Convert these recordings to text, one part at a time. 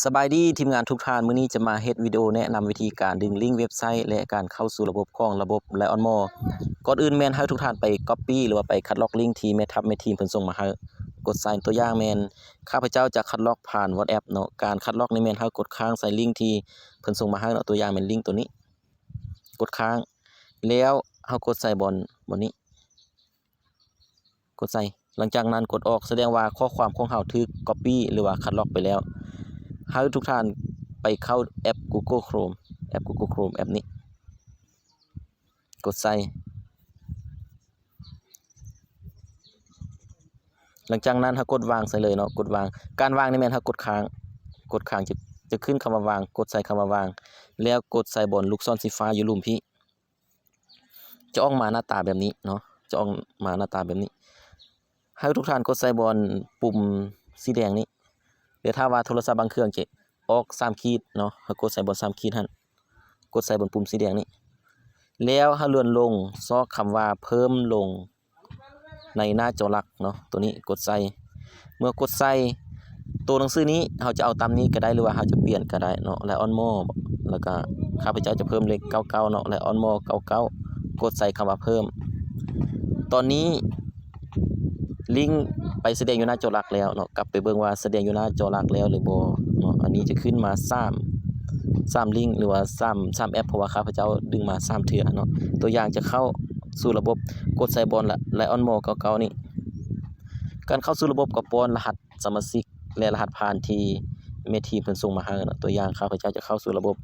สบายดีทีมงานทุกท่านมื้อนี้จะมาเฮ็ดวิดีโอแนะนำวิธีการดึงลิงก์เว็บไซต์ และการเข้าสู่ระบบของระบบ Lion m o ก่อนอื่นแม่นให้ทุกท่านไป Copy หรือว่าไปคัดลอกลิงก์ที่แม่ทัพแม่ทีมเพิ่นส่งมาให้กดใส่ตัวอย่างแม่นข้าพเจ้าจะคัดลอกผ่าน WhatsApp เนาะการคัดลอกนี่แม่นเฮากดค้างใส่ลิงก์ที่เพิ่นส่งมาให้เนาะตัวอย่างแม่นลิงก์ตัวนี้ กดค้าง แล้วเฮากดใส่บอนบอนนี้ กดใส่หลังจากนั้นกดออกแสดงว่าข้อความของเฮาถูก Copy หรือว่าคัดลอกไปแล้ว ให้ทุกท่านไปเข้าแอป Google Chrome แอป Google Chrome แอปนี้ กดใส่หลังจากนั้นถ้ากดวางใส่เลยเนาะกดวาง การวางนี่แม่นถ้ากดค้าง กดค้างจะจะขึ้นคำว่าวาง กดใส่คำว่าวาง แล้วกดใส่บนลูกศรสีฟ้าอยู่ลุมพี่ จะออกมาหน้าตาแบบนี้เนาะจะออกมาหน้าตาแบบนี้ ให้ทุกท่านกดใส่บนปุ่มสีแดงนี้ เดี๋ยวถ้าว่าโทรศัพท์บางเครื่องจะออก3ขีดเนาะเฮากดใส่บน3ขีดหันกดใส่บนปุ่มสีแดงนี้แล้วเฮาเลื่อนลงซอกคำว่าเพิ่มลงในหน้าจอหลักเนาะตัวนี้กดใส่เมื่อกดใส่ตัวหนังสือนี้เฮาจะเอาตามนี้ก็ได้หรือว่าเฮาจะเปลี่ยนก็ได้เนาะ Lion More แล้วก็ข้าพเจ้าจะเพิ่มเลข99เก้าเนาะ Lion More 99กดใส่คำว่าเพิ่ม ตอนนี้ ลิงก์ไปแสดงอยู่หน้าจอหลักแล้วเนาะกลับไปเบิ่งว่าแสดงอยู่หน้าจอหลักแล้วหรือบ่เนาะอันนี้จะขึ้นมา3 3ลิงก์หรือว่า3 3แอปเพราะว่าข้าพเจ้าดึงมา3เทื่อเนาะตัวอย่างจะเข้าสู่ระบบกดใส่บอลละ Lion More 99นี่การเข้าสู่ระบบก็ป้อนรหัสสมาชิกและรหัสผ่านที่เมทีเพิ่นส่งมาให้เนาะตัวอย่างข้าพเจ้าจะเข้าสู่ระบบ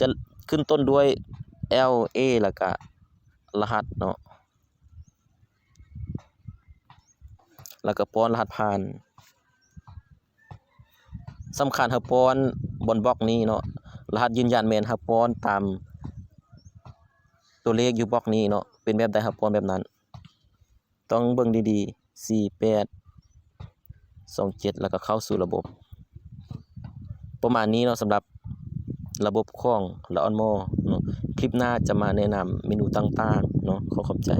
จะขึ้นต้นด้วย L A แล้วก็รหัสเนาะ แล้วก็ป้อนรหัสผ่านสำคัญเฮาป้อนบนบล็อกนี้เนาะรหัสยืนยันแม่นเฮาป้อนตามตัวเลขอยู่บล็อกนี้เนาะเป็นแบบใดเฮาป้อนแบบนั้น ต้องเบิ่งดีๆ 48 27 แล้วก็เข้าสู่ระบบ ประมาณนี้เนาะสำหรับระบบของ Lion More เนาะคลิปหน้าจะมาแนะนำเมนูต่างๆเนาะขอขอบใจ